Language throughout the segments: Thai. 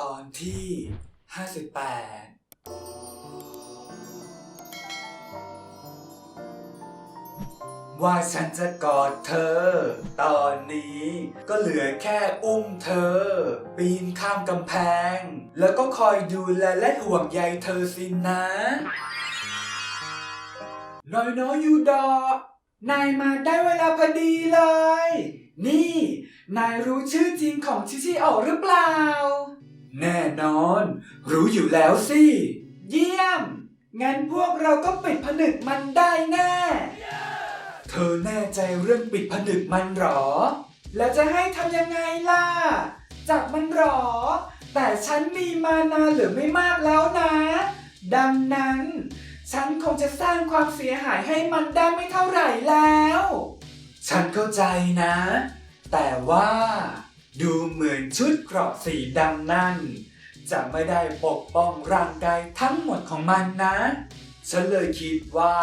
ตอนที่ 58ว่าฉันจะกอดเธอ ตอนนี้ก็เหลือแค่อุ้มเธอ ปีนข้ามกำแพง แล้วก็คอยดูแลและห่วงใยเธอสินะน้อยน้อยยูดอนายมาได้เวลาพอดีเลย นี่ นายรู้ชื่อจริงของชิชิโอหรือเปล่า แน่นอน รู้อยู่แล้วสิ เยี่ยม งั้นพวกเราก็ปิดผนึกมันได้แน่ เธอแน่ใจเรื่องปิดผนึกมันหรอ แล้วจะให้ทำยังไงล่ะ จับมันหรอ แต่ฉันมีมานาเหลือไม่มากแล้วนะ ดังนั้น ฉันคงจะสร้างความเสียหายให้มันได้ไม่เท่าไหร่แล้ว ฉันเข้าใจนะ แต่ว่า ดูเหมือนชุดเกราะสีดำนั่น จะไม่ได้ปกป้องร่างกายทั้งหมดของมันนะ ฉันเลยคิดว่า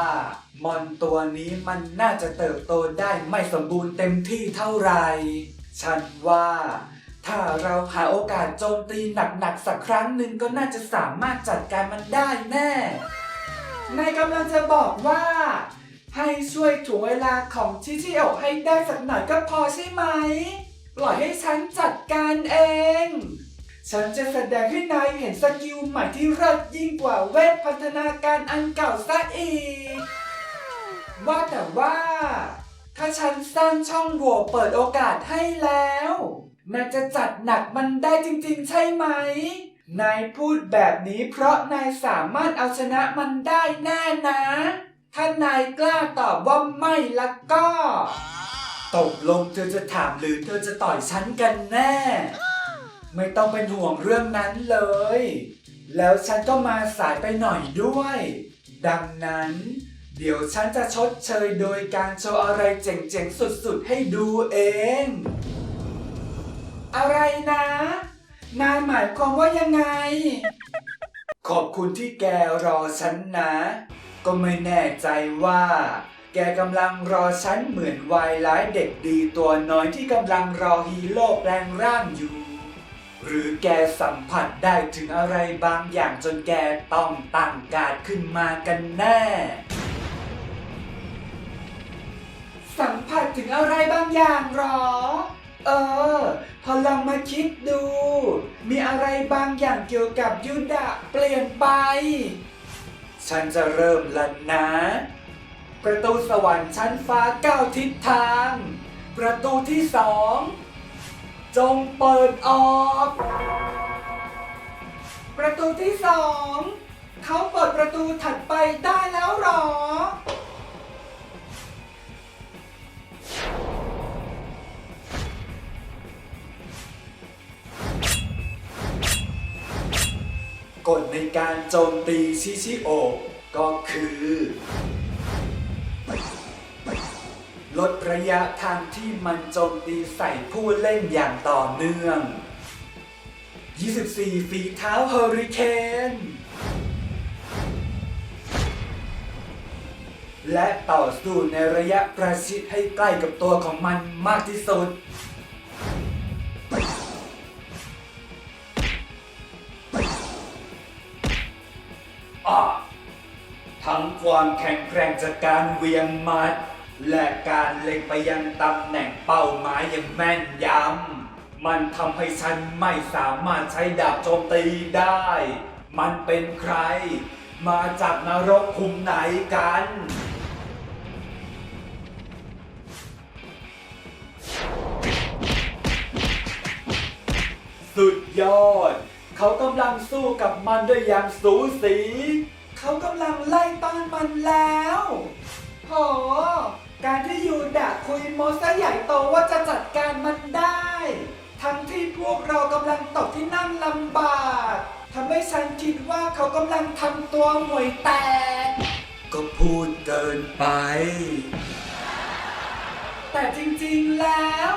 มอนตัวนี้มันน่าจะเติบโตได้ไม่สมบูรณ์เต็มที่เท่าไหร่ ฉันว่าถ้าเราหาโอกาสโจมตีหนักๆสักครั้งหนึ่งก็น่าจะสามารถจัดการมันได้แน่ นายกำลังจะบอกว่า ให้ช่วยถ่วงเวลาของชิชิโอะให้ได้สักหน่อยก็พอใช่ไหม ปล่อยให้ฉันจัดการเอง ฉันจะแสดงให้นายเห็นสกิลใหม่ที่เลิศยิ่งกว่าเวทพัฒนาการอันเก่าซะอีก ว่าแต่ว่า ถ้าฉันสร้างช่องโหว่เปิดโอกาสให้แล้วนายจะจัดหนักมันได้จริงๆ ใช่ไหม นายพูดแบบนี้เพราะนายสามารถเอาชนะมันได้แน่นะ ถ้านายกล้าตอบว่าไม่ละก็ ตกลงเธอจะถามหรือเธอจะต่อยฉันกันแน่ ไม่ต้องเป็นห่วงเรื่องนั้นเลย แล้วฉันก็มาสายไปหน่อยด้วย ดังนั้น เดี๋ยวฉันจะชดเชยโดยการโชว์อะไรเจ๋งๆ สุดๆ ให้ดูเอง อะไรนะ นายหมายความว่ายังไง ขอบคุณที่แกรอฉันนะ ก็ไม่แน่ใจว่า แกกำลังรอฉันเหมือนวายร้ายเด็กดีตัวน้อยที่กำลังรอฮีโร่แปลงร่างอยู่ หรือแกสัมผัสได้ถึงอะไรบางอย่างจนแกต้องตั้งการดขึ้นมากันแน่ สัมผัสถึงอะไรบางอย่างหรอ เออ พอลองมาคิดดู มีอะไรบางอย่างเกี่ยวกับยุดะเปลี่ยนไป ฉันจะเริ่มแล้วนะ ประตูสวรรค์ชั้นฟ้าเก้าทิศทาง ประตูที่สอง จงเปิดออก ประตูที่สอง เขาเปิดประตูถัดไปได้แล้วหรอ กฎในการโจมตีชิชิโอก็คือ ลดระยะทางที่มันโจมตีใส่ผู้เล่นอย่างต่อเนื่อง 24 ฝีเท้าเฮอริเคนและต่อสู้ในระยะประชิดให้ใกล้กับตัวของมันมากที่สุด ทั้งความแข็งแกร่งจากการเวียงมัด และการเล็งไปยังตำแหน่งเป้าหมายอย่างแม่นยำ มันทำให้ฉันไม่สามารถใช้ดาบโจมตีได้ มันเป็นใคร มาจากนรกคุมไหนกัน สุดยอด เขากำลังสู้กับมันด้วยอย่างสูสี เขากำลังไล่ต้อนมันแล้วโห การที่ยูดะคุยโมซะใหญ่โตว่าจะจัดการมันได้ ทั้งที่พวกเรากำลังตกที่นั่งลำบากทำให้ฉันคิดว่าเขากำลังทำตัวห่วยแตก ก็พูดเกินไป แต่จริงๆแล้ว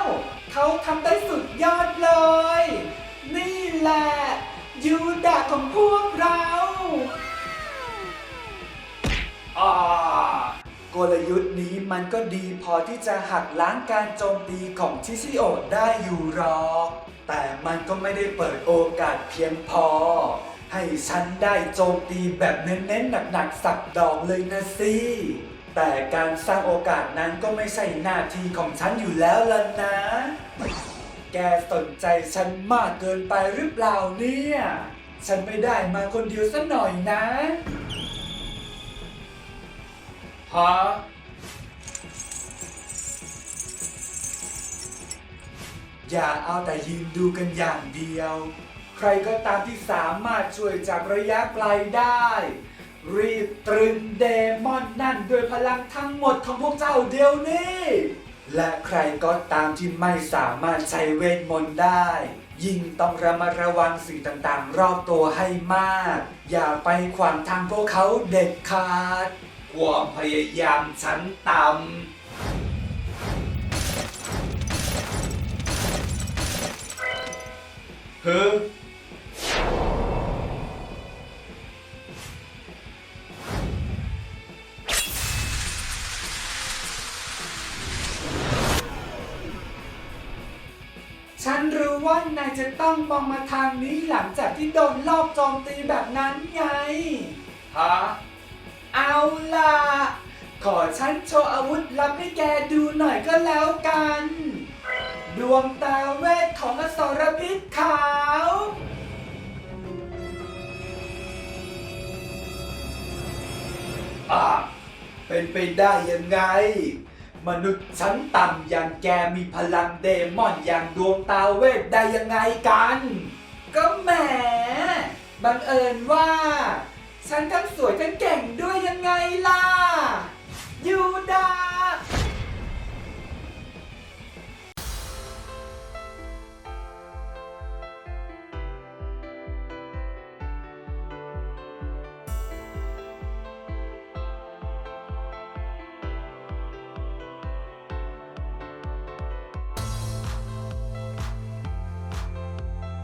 เขาทำได้สุดยอดเลย นี่แหละยูดะของพวกเรา กลยุทธ์นี้มันก็ดีพอที่จะหักล้างการโจมตีของชิชิโอได้อยู่หรอก แต่มันก็ไม่ได้เปิดโอกาสเพียงพอ ให้ฉันได้โจมตีแบบเน้นๆหนักๆสักดอกเลยนะสิแต่การสร้างโอกาสนั้นก็ไม่ใช่หน้าที่ของฉันอยู่แล้วล่ะนะ แกสนใจฉันมากเกินไปหรือเปล่าเนี่ย ฉันไม่ได้มาคนเดียวสักหน่อยนะ ฮะอย่าเอาแต่ยืนดูกันอย่างเดียว ใครก็ตามที่สามารถช่วยจากระยะไกลได้ รีบตรึงเดมอนนั่นด้วยพลังทั้งหมดของพวกเจ้าเดียวนี้ และใครก็ตามที่ไม่สามารถใช้เวทมนต์ได้ ยิ่งต้องระมัดระวังสิ่งต่างๆ รอบตัวให้มาก อย่าไปขวางทางพวกเขาเด็ดขาด ความพยายามชั้นต่ำเฮ้อฉันรู้ว่านายจะต้องมองมาทางนี้หลังจากที่โดนลอบโจมตีแบบนั้นไง ฮะเอาล่ะ ขอฉันโชว์อาวุธลับให้แกดูหน่อยก็แล้วกัน ดวงตาเวทของอสรพิษขาว อะ เป็นไปได้ยังไง มนุษย์ชั้นต่ำอย่างแกมีพลังเดมอนอย่างดวงตาเวทได้ยังไงกัน ก็แหมบังเอิญว่า ฉันทั้งสวยทั้งเก่งด้วยยังไงล่ะ ยูดา